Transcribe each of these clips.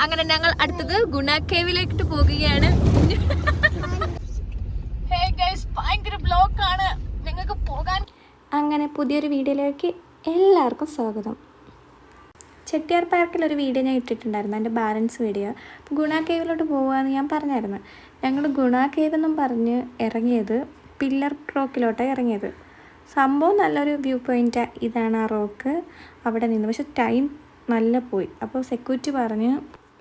അങ്ങനെ ഞങ്ങൾ അടുത്തത് ഗുണ കേവിലേക്കിട്ട് പോകുകയാണ് നിങ്ങൾക്ക് പോകാൻ അങ്ങനെ പുതിയൊരു വീഡിയോയിലേക്ക് എല്ലാവർക്കും സ്വാഗതം. ചെട്ടിയാർ പാർക്കിലൊരു വീഡിയോ ഞാൻ ഇട്ടിട്ടുണ്ടായിരുന്നു എന്റെ ബാലൻസ് വീഡിയോ ഗുണ കേവിലോട്ട് പോകുകയെന്ന് ഞാൻ പറഞ്ഞായിരുന്നു. ഞങ്ങൾ ഗുണ കേവ് എന്നും പറഞ്ഞ് ഇറങ്ങിയത് പില്ലർ റോക്കിലോട്ടാണ് ഇറങ്ങിയത്. സംഭവം നല്ലൊരു വ്യൂ പോയിന്റ് ഇതാണ് ആ റോക്ക്. അവിടെ നിന്ന് പക്ഷെ ടൈം നല്ല പോയി. അപ്പോൾ സെക്യൂരിറ്റി പറഞ്ഞ്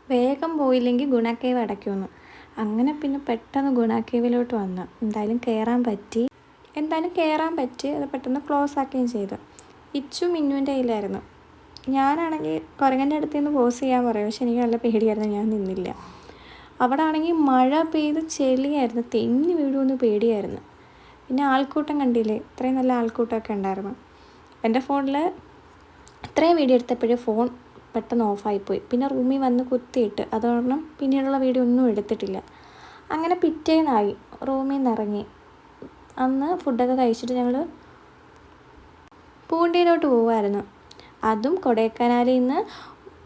വേഗം പോയില്ലെങ്കിൽ ഗുണക്കേവ് കേവ് അടയ്ക്കുമെന്ന്. അങ്ങനെ പിന്നെ പെട്ടെന്ന് ഗുണാക്കേവിലോട്ട് കേവിലോട്ട് വന്നു. എന്തായാലും കയറാൻ പറ്റി. എന്തായാലും കയറാൻ പറ്റി. അത് പെട്ടെന്ന് ക്ലോസ് ആക്കുകയും ചെയ്തു. ഇച്ചു മിന്നുവിന്റെ കയ്യിലായിരുന്നു. ഞാനാണെങ്കിൽ കുരങ്ങന്റെ അടുത്ത് നിന്ന് പോസ് ചെയ്യാൻ പറയും. പക്ഷെ എനിക്ക് നല്ല പേടിയായിരുന്നു. ഞാൻ നിന്നില്ല. അവിടെ ആണെങ്കിൽ മഴ പെയ്ത് ചെളിയായിരുന്നു. തെന്നി വീഴുമെന്ന് പേടിയായിരുന്നു. പിന്നെ ആൾക്കൂട്ടം കണ്ടില്ലേ? ഇത്രയും നല്ല ആൾക്കൂട്ടമൊക്കെ ഉണ്ടായിരുന്നു. എന്റെ ഫോണിൽ ഇത്രയും വീഡിയോ എടുത്തപ്പോഴേ ഫോൺ പെട്ടെന്ന് ഓഫായിപ്പോയി. പിന്നെ റൂമിൽ വന്ന് കുത്തിയിട്ട് അത് കാരണം പിന്നീടുള്ള വീഡിയോ ഒന്നും എടുത്തിട്ടില്ല. അങ്ങനെ പിറ്റേന്നായി റൂമിൽ നിന്ന് ഇറങ്ങി. അന്ന് ഫുഡൊക്കെ കഴിച്ചിട്ട് ഞങ്ങൾ പൂണ്ടിയിലോട്ട് പോകുമായിരുന്നു അതും കൊടൈക്കനാലിൽ നിന്ന്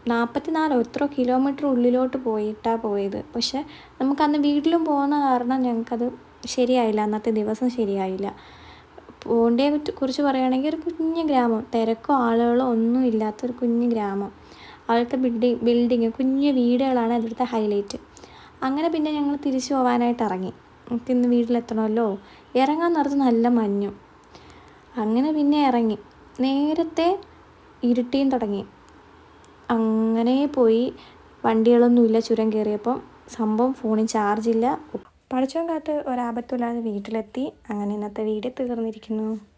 നാൽപ്പത്തി നാലോ എത്രയോ കിലോമീറ്റർ ഉള്ളിലോട്ട് പോയിട്ടാണ് പോയത്. പക്ഷെ നമുക്കന്ന് വീട്ടിലും പോകുന്ന കാരണം ഞങ്ങൾക്കത് ശരിയായില്ല. അന്നത്തെ ദിവസം ശരിയായില്ല. പൂണ്ടിയെ കുറിച്ച് പറയുകയാണെങ്കിൽ ഒരു കുഞ്ഞു ഗ്രാമം. തിരക്കോ ആളുകളോ ഒന്നും ഇല്ലാത്തൊരു കുഞ്ഞു ഗ്രാമം. അവിടുത്തെ ബിൽഡിങ് ബിൽഡിങ് കുഞ്ഞു വീടുകളാണ് അതിലത്തെ ഹൈലൈറ്റ് അങ്ങനെ പിന്നെ ഞങ്ങൾ തിരിച്ചു പോകാനായിട്ട് ഇറങ്ങി. നമുക്ക് ഇന്ന് വീട്ടിലെത്തണമല്ലോ? ഇറങ്ങാൻ നേരത്ത് നല്ല മഞ്ഞു. അങ്ങനെ പിന്നെ ഇറങ്ങി. നേരത്തെ ഇരുട്ടിയും തുടങ്ങി. അങ്ങനെ പോയി. വണ്ടികളൊന്നുമില്ല ചുരം കയറിയപ്പം. സംഭവം ഫോണിൽ ചാർജില്ല പഠിച്ചോൻ കാത്ത് ഒരാപത്തുമില്ലാതെ വീട്ടിലെത്തി. അങ്ങനെ ഇന്നത്തെ വീഡിയോ തീർന്നിരിക്കുന്നു.